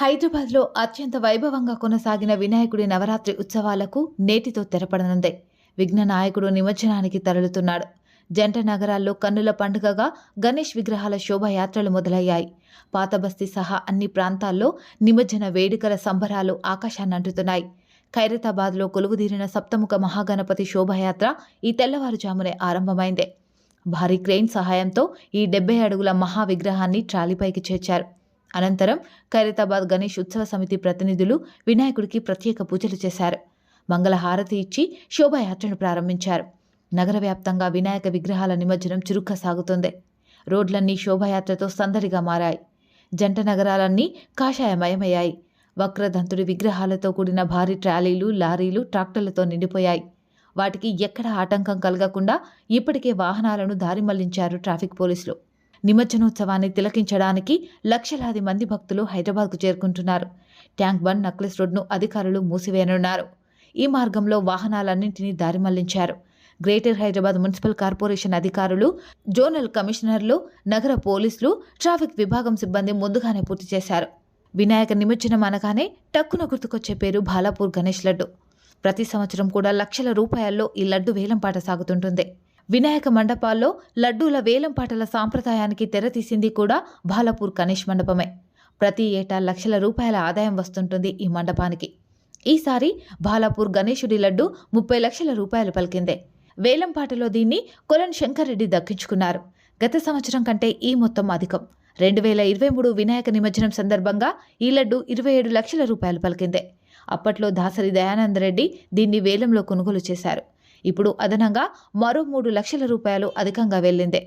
హైదరాబాద్లో అత్యంత వైభవంగా కొనసాగిన వినాయకుడి నవరాత్రి ఉత్సవాలకు నేటితో తెరపడనుంది. విఘ్న నాయకుడు నిమజ్జనానికి తరలుతున్నాడు. జంట నగరాల్లో కన్నుల పండుగగా గణేష్ విగ్రహాల శోభాయాత్రలు మొదలయ్యాయి. పాతబస్తీ సహా అన్ని ప్రాంతాల్లో నిమజ్జన వేడుకల సంబరాలు ఆకాశాన్ని అంటుతున్నాయి. ఖైరతాబాద్లో కొలువుదీరిన సప్తముఖ మహాగణపతి శోభాయాత్ర ఈ తెల్లవారుజామునే ఆరంభమైంది. భారీ క్రెయిన్ సహాయంతో ఈ డెబ్బై అడుగుల మహా విగ్రహాన్ని ట్రాలీపైకి చేర్చారు. అనంతరం ఖైరతాబాద్ గణేష్ ఉత్సవ సమితి ప్రతినిధులు వినాయకుడికి ప్రత్యేక పూజలు చేశారు. మంగళహారతి ఇచ్చి శోభాయాత్రను ప్రారంభించారు. నగర వ్యాప్తంగా వినాయక విగ్రహాల నిమజ్జనం చురుగ్గా సాగుతుంది. రోడ్లన్నీ శోభాయాత్రతో సందడిగా మారాయి. జంట నగరాలన్నీ కాషాయమయమయ్యాయి. వక్రదంతుడి విగ్రహాలతో కూడిన భారీ ట్రాలీలు లారీలు ట్రాక్టర్లతో నిండిపోయాయి. వాటికి ఎక్కడ ఆటంకం కలగకుండా ఇప్పటికే వాహనాలను దారి మళ్ళించారు ట్రాఫిక్ పోలీసులు. నిమజ్జనోత్సవాన్ని తిలకించడానికి లక్షలాది మంది భక్తులు హైదరాబాద్కు చేరుకుంటున్నారు. ట్యాంక్ బండ్ నక్లెస్ రోడ్ను అధికారులు మూసివేయనున్నారు. ఈ మార్గంలో వాహనాలన్నింటినీ దారి మళ్ళించారు. గ్రేటర్ హైదరాబాద్ మున్సిపల్ కార్పొరేషన్ అధికారులు జోనల్ కమిషనర్లు నగర పోలీసులు ట్రాఫిక్ విభాగం సిబ్బంది ముందుగానే పూర్తి చేశారు. వినాయక నిమజ్జనం అనగానే టక్కున గుర్తుకొచ్చే పేరు బాలాపూర్ గణేష్ లడ్డు. ప్రతి సంవత్సరం కూడా లక్షల రూపాయల్లో ఈ లడ్డు వేలంపాట సాగుతుంటుంది. వినాయక మండపాల్లో లడ్డూల వేలంపాటల సాంప్రదాయానికి తెరతీసింది కూడా బాలాపూర్ గణేష్ మండపమే. ప్రతి ఏటా లక్షల రూపాయల ఆదాయం వస్తుంటుంది ఈ మండపానికి. ఈసారి బాలాపూర్ గణేశుడి లడ్డు ముప్పై లక్షల రూపాయలు పలికిందే. వేలంపాటలో దీన్ని కొలన్ శంకర్రెడ్డి దక్కించుకున్నారు. గత సంవత్సరం కంటే ఈ మొత్తం అధికం. రెండు వేల ఇరవై మూడు వినాయక నిమజ్జనం సందర్భంగా ఈ లడ్డు ఇరవై ఏడు లక్షల రూపాయలు పలికిందే. అప్పట్లో దాసరి దయానందరెడ్డి దీన్ని వేలంలో కొనుగోలు చేశారు. ఇప్పుడు అదనంగా మరో మూడు లక్షల రూపాయలు అధికంగా వెళ్ళిందే.